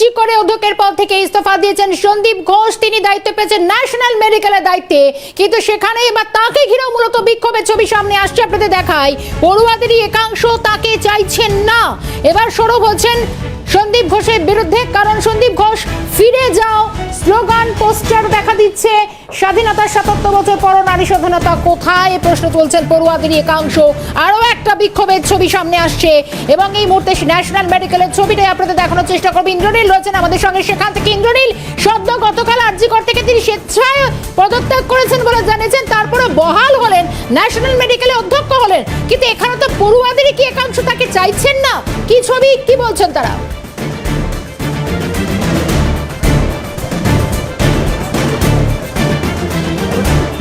আর্জি করে অধ্যক্ষের পদ থেকে ইস্তফা দিয়েছেন সন্দীপ ঘোষ। তিনি দায়িত্ব পেয়েছেন ন্যাশনাল মেডিকেলের দায়িত্বে। কিন্তু সেখানে এবার তাকে ঘিরেও মূলত বিক্ষোভের ছবি সামনে আসছে আপনাদের দেখায়। পড়ুয়াদেরই একাংশ তাকে চাইছেন না। এবার সরব হচ্ছেন সন্দীপ ঘোষের বিরুদ্ধে, কারণ সন্দীপ ঘোষ ফিরে যাও। স্লোগান, পোস্টার দেখা দিচ্ছে। স্বাধীনতার সাতাত্তর বছর পর নারী স্বাধীনতা কোথায়? প্রশ্ন তুলছেন পড়ুয়াদেরই একাংশ আরও একটা বিক্ষোভের ছবি সামনে আসছে এবং এই মুহূর্তে ন্যাশনাল মেডিকেলের ছবিটাই আপনাদের দেখানোর চেষ্টা করব। ইন্দ্রনীল রয়েছেন আমাদের সঙ্গে। সেখান থেকে ইন্দ্রনীল, সদ্য গতকাল আরজিকর থেকে তিনি স্বেচ্ছায় পদত্যাগ করেছেন বলে জানিয়েছেন। তারপরে বহাল হলেন, ন্যাশনাল মেডিকেলে অধ্যক্ষ হলেন। কিন্তু এখানে তো পড়ুয়াদেরই কি একাংশ তাকে চাইছেন না কি ছবি কি বলছেন তারা?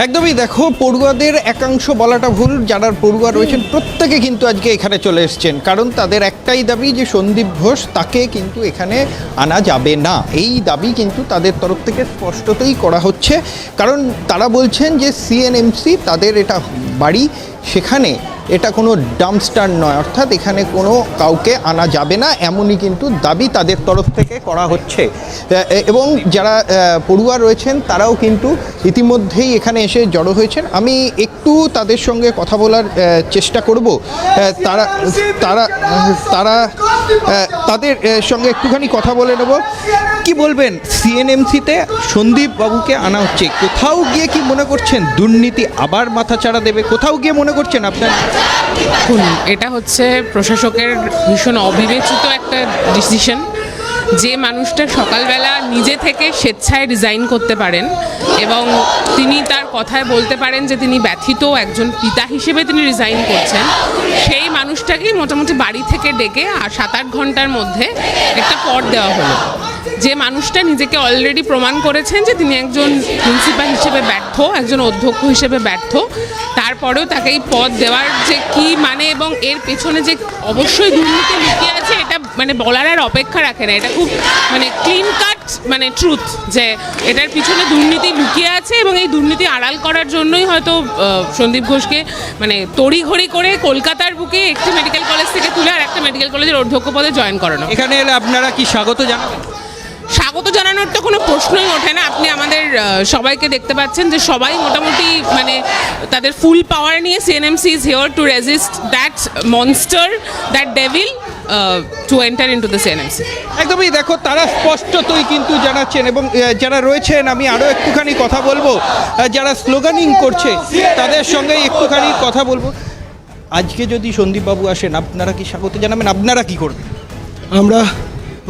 একদমই দেখো পড়ুয়াদের একাংশ বলাটা ভুল যারা পড়ুয়া রয়েছেন প্রত্যেকে কিন্তু আজকে এখানে চলে এসছেন। কারণ তাদের একটাই দাবি যে সন্দীপ ঘোষ তাকে কিন্তু এখানে আনা যাবে না। এই দাবি কিন্তু তাদের তরফ থেকে স্পষ্টতই করা হচ্ছে। কারণ তারা বলছেন যে সিএনএমসি তাদের এটা বাড়ি সেখানে। এটা কোনো ডাম্পস্টার নয়, অর্থাৎ এখানে কোনো কাউকে আনা যাবে না, এমনই কিন্তু দাবি তাদের তরফ থেকে করা হচ্ছে। এবং যারা পড়ুয়া রয়েছেন, তারাও কিন্তু ইতিমধ্যেই এখানে এসে জড়ো হয়েছেন। আমি একটু তাদের সঙ্গে কথা বলার চেষ্টা করব। তারা তারা তারা তাদের সঙ্গে একটুখানি কথা বলে নেব। কি বলবেন সিএনএমসিতে? সন্দীপ বাবুকে আনা হচ্ছে। কোথাও গিয়ে কি মনে করছেন? দুর্নীতি আবার মাথা মাথাচাড়া দেবে। কোথাও গিয়ে মনে করছেন আপনার? এটা হচ্ছে প্রশাসকের ভীষণ অবিবেচিত একটা ডিসিশন যে মানুষটা সকালবেলা নিজে থেকে স্বেচ্ছায় ডিজাইন করতে পারেন এবং তিনি তার কথায় বলতে পারেন যে তিনি ব্যথিত, একজন পিতা হিসেবে তিনি রিজাইন করছেন। সেই মানুষটাকেই মোটামুটি বাড়ি থেকে ডেকে আর সাত আট ঘণ্টার মধ্যে একটা পদ দেওয়া হলো। যে মানুষটা নিজেকে অলরেডি প্রমাণ করেছেন যে তিনি একজন প্রিন্সিপাল হিসেবে ব্যর্থ, একজন অধ্যক্ষ হিসেবে ব্যর্থ, তারপরেও তাকে এই পদ দেওয়ার যে কি মানে এবং এর পেছনে যে অবশ্যই দুর্নীতি লুকিয়ে আছে, এটা মানে বলার আর অপেক্ষা রাখে না। এটা খুব মানে ক্লিন কাট মানে ট্রুথ যে এটার পিছনে দুর্নীতি লুকিয়ে আছে এবং এই দুর্নীতি আড়াল করার জন্যই হয়তো সন্দীপ ঘোষকে মানে তড়িঘড়ি করে কলকাতার বুকে একটি মেডিকেল কলেজ থেকে তুলে আর একটা মেডিকেল কলেজের অধ্যক্ষ পদে জয়েন করানো। এখানে এলে আপনারা কি স্বাগত জানাবেন? স্বাগত জানানোর তো কোনো প্রশ্নই ওঠে না। আপনি আমাদের সবাইকে দেখতে পাচ্ছেন যে সবাই মোটামুটি মানে তাদের ফুল পাওয়ার নিয়ে CNMC is here to resist that monster that devil to enter into the CNMC একদমই দেখো তারা স্পষ্টতই কিন্তু জানাচ্ছেন এবং যারা রয়েছেন আমি আরও একটুখানি কথা বলব। যারা স্লোগানিং করছে তাদের সঙ্গে একটুখানি কথা বলব। আজকে যদি সন্দীপবাবু আসেন আপনারা কি স্বাগত জানাবেন? আপনারা কি করবেন? আমরা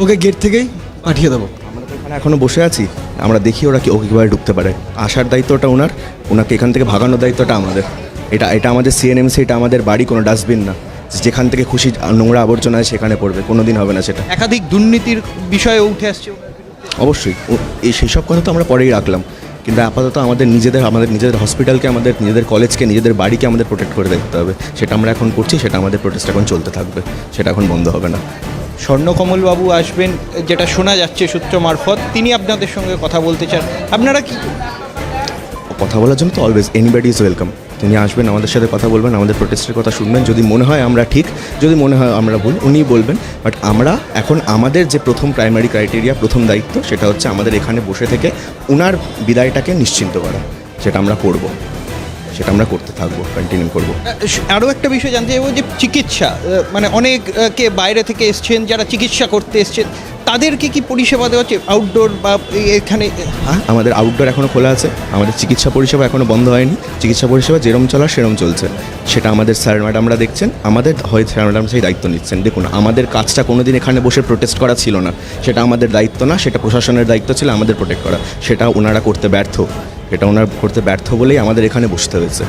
ওকে গেট থেকেই পাঠিয়ে দেবো। আমরা এখানে এখনও বসে আছি আমরা দেখি ওরা কি ওকে কীভাবে ঢুকতে পারে। আসার দায়িত্বটা ওনার ওনাকে এখান থেকে ভাগানোর দায়িত্বটা আমাদের। এটা এটা আমাদের সিএনএমসি এটা আমাদের বাড়ি কোনো ডাস্টবিন না। যেখান থেকে খুশি নোংরা আবর্জনা সেখানে পড়বে কোনো দিন হবে না সেটা। একাধিক দুর্নীতির বিষয়ে উঠে আসছে। অবশ্যই ও- এই সেই সব কথা তো আমরা পরেই রাখলাম। কিন্তু আপাতত আমাদের নিজেদের আমাদের নিজেদের হসপিটালকে আমাদের নিজেদের কলেজকে নিজেদের বাড়িকে আমাদের প্রোটেক্ট করে দেখতে হবে। সেটা আমরা এখন করছি সেটা আমাদের প্রোটেস্ট এখন চলতে থাকবে। সেটা এখন বন্ধ হবে না। স্বর্ণকমলবাবু আসবেন, যেটা শোনা যাচ্ছে সূত্র মারফত, তিনি আপনাদের সঙ্গে কথা বলতে চান। আপনারা কি? কথা বলার জন্য তো অলওয়েজ এনিবডি ইজ ওয়েলকাম তিনি আসবেন, আমাদের সাথে কথা বলবেন, আমাদের প্রোটেস্টের কথা শুনবেন। যদি মনে হয় আমরা ঠিক, যদি মনে হয় আমরা ভুল, উনিই বলবেন। বাট আমরা এখন আমাদের যে প্রথম প্রাইমারি ক্রাইটেরিয়া প্রথম দায়িত্ব, সেটা হচ্ছে আমাদের এখানে বসে থেকে উনার বিদায়টাকে নিশ্চিন্ত করা, সেটা আমরা করব। সেটা আমরা করতে থাকব কন্টিনিউ করব। আরও একটা বিষয় জানতে চাইব যে চিকিৎসা মানে অনেককে বাইরে থেকে এসছেন যারা চিকিৎসা করতে এসছেন তাদেরকে কি পরিষেবা দেওয়া হচ্ছে? আউটডোর বা এখানে হ্যাঁ? আমাদের আউটডোর এখনও খোলা আছে আমাদের চিকিৎসা পরিষেবা এখনও বন্ধ হয়নি। চিকিৎসা পরিষেবা যেরম চলার সেরম চলছে। সেটা আমাদের স্যার ম্যাডামরা দেখছেন আমাদের হয় স্যার ম্যাডাম সেই দায়িত্ব নিচ্ছেন। দেখুন আমাদের কাজটা কোনো দিন এখানে বসে প্রোটেস্ট করা ছিল না। সেটা আমাদের দায়িত্ব না সেটা প্রশাসনের দায়িত্ব ছিল আমাদের প্রোটেক্ট করা। সেটা ওনারা করতে ব্যর্থ। এটা ওনারা করতে ব্যর্থ বলেই আমাদের এখানে বসতে হয়েছে।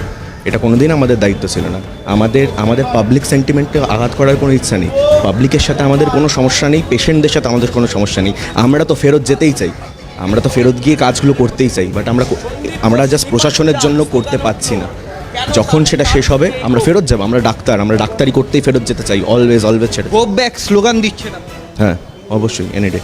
এটা কোনোদিন আমাদের দায়িত্ব ছিল না। আমাদের আমাদের পাবলিক সেন্টিমেন্টে আঘাত করার কোনো ইচ্ছা নেই। পাবলিকের সাথে আমাদের কোনো সমস্যা নেই পেশেন্টদের সাথে আমাদের কোনো সমস্যা নেই। আমরা তো ফেরত যেতেই চাই। আমরা তো ফেরত গিয়ে কাজগুলো করতেই চাই বাট আমরা আমরা জাস্ট প্রশাসনের জন্য করতে পারছি না। যখন সেটা শেষ হবে আমরা ফেরত যাব। আমরা ডাক্তার আমরা ডাক্তারি করতেই ফেরত যেতে চাই অলওয়েজ অলওয়েজ সেটা গো ব্যাক স্লোগান দিচ্ছেন আপনি। হ্যাঁ অবশ্যই এনি ডে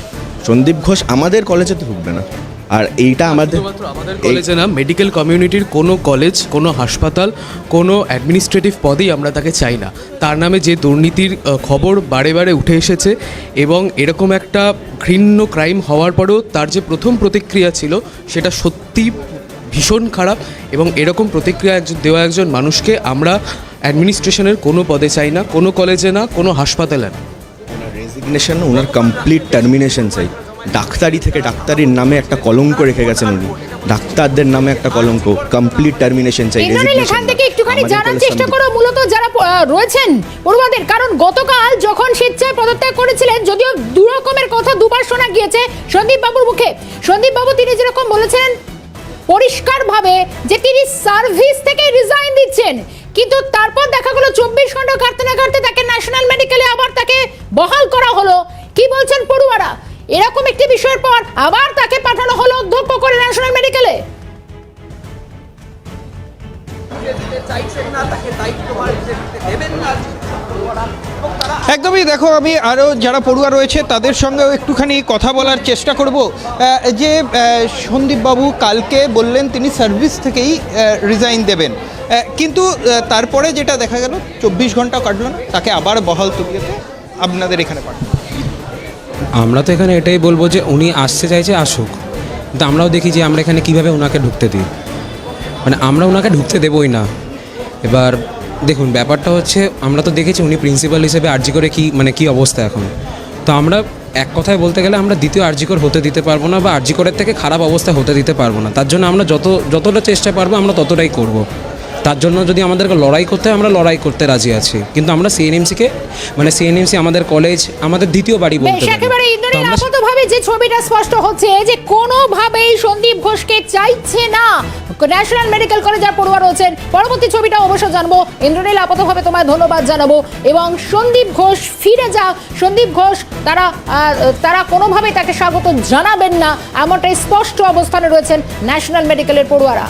সন্দীপ ঘোষ আমাদের কলেজে তো ঢুকবে না। আর এইটা আমাদের আমাদের কলেজে না মেডিকেল কমিউনিটির কোনো কলেজ কোনো হাসপাতাল কোনো অ্যাডমিনিস্ট্রেটিভ পদেই আমরা তাকে চাই না। তার নামে যে দুর্নীতির খবর বারে বারে উঠে এসেছে এবং এরকম একটা ঘৃণ্য ক্রাইম হওয়ার পরেও তার যে প্রথম প্রতিক্রিয়া ছিল সেটা সত্যি ভীষণ খারাপ এবং এরকম প্রতিক্রিয়া একজন দেওয়া একজন মানুষকে আমরা অ্যাডমিনিস্ট্রেশনের কোনো পদে চাই না কোনো কলেজে না কোনো হাসপাতালে না। রেজিগনেশন ওনার কমপ্লিট টার্মিনেশন চাই। ডাক্তারি থেকে ডাক্তারির নামে একটা কলঙ্ক রেখে গেছেন উনি। ডাক্তারদের নামে একটা কলঙ্ক কমপ্লিট টার্মিনেশন চাই এখান থেকে একটুখানি জানার চেষ্টা করো মূলত যারা রয়েছেন পড়ুয়াদের। কারণ গতকাল যখন স্বেচ্ছায় পদত্যাগ করেছিলেন যদিও দু রকমের কথা দুবার শোনা গিয়েছে সন্দীপ বাবুর মুখে। সন্দীপ বাবু তিনি যেরকম বলেছেন পরিষ্কারভাবে যে তিনি সার্ভিস থেকে রিজাইন দিচ্ছেন কিন্তু তারপর দেখা গেল চব্বিশ ঘণ্টা কাটতে না কাটতে তাকে ন্যাশনাল মেডিকেলে আবার তাকে বহাল করা হলো। কি বলছেন পড়ুয়ারা? এরকম একটি বিষয়ের পর আবার তাকে পাঠানো হলো অধ্যক্ষ করে ন্যাশনাল মেডিকেলে। একদমই দেখো, আমি আরও যারা পড়ুয়া রয়েছে, তাদের সঙ্গেও একটুখানি কথা বলার চেষ্টা করব। যে সন্দীপবাবু কালকে বললেন তিনি সার্ভিস থেকেই রিজাইন দেবেন। কিন্তু তারপরে যেটা দেখা গেল, চব্বিশ ঘণ্টা কাটলো তাকে আবার বহাল তবিয়তে আপনাদের এখানে পাঠানো। আমরা তো এখানে এটাই বলব যে উনি আসতে চাইছে, আসুক। কিন্তু আমরাও দেখি যে আমরা এখানে কীভাবে ওনাকে ঢুকতে দিই। মানে আমরা ওনাকে ঢুকতে দেবই না। এবার দেখুন, ব্যাপারটা হচ্ছে, আমরা তো দেখেছি উনি প্রিন্সিপাল হিসেবে আর্জি করে কি মানে কি অবস্থা এখন। তো আমরা এক কথায় বলতে গেলে আমরা দ্বিতীয় আর্জিকর হতে দিতে পারব না বা আর্জিকরের থেকে খারাপ অবস্থা হতে দিতে পারব না। তার জন্য আমরা যত, যতটা চেষ্টা পারব, আমরা ততটাই করব। তার জন্য যদি আমাদেরকে লড়াই করতে হয় আমরা লড়াই করতে রাজি আছি। কিন্তু আমরা সিএনএমসিকে মানে সিএনএমসি আমাদের কলেজ আমাদের দ্বিতীয় বাড়ি বলতে একেবারে তো ইন্দ্রনীল আপাতভাবে যে ছবিটা স্পষ্ট হচ্ছে যে কোনোভাবেই সন্দীপ ঘোষকে চাইছে না। ন্যাশনাল মেডিকেল কলেজের পড়ুয়া রয়েছেন। পরবর্তী ছবিটা অবশ্য জানব। ইন্দ্রনীল আপাতভাবে তোমায় ধন্যবাদ জানাব। এবং সন্দীপ ঘোষ ফিরে যাক সন্দীপ ঘোষ তারা তারা কোনোভাবেই তাকে স্বাগত জানাবেন না। এমনটাই স্পষ্ট অবস্থানে রয়েছেন ন্যাশনাল মেডিকেলের পড়ুয়ারা।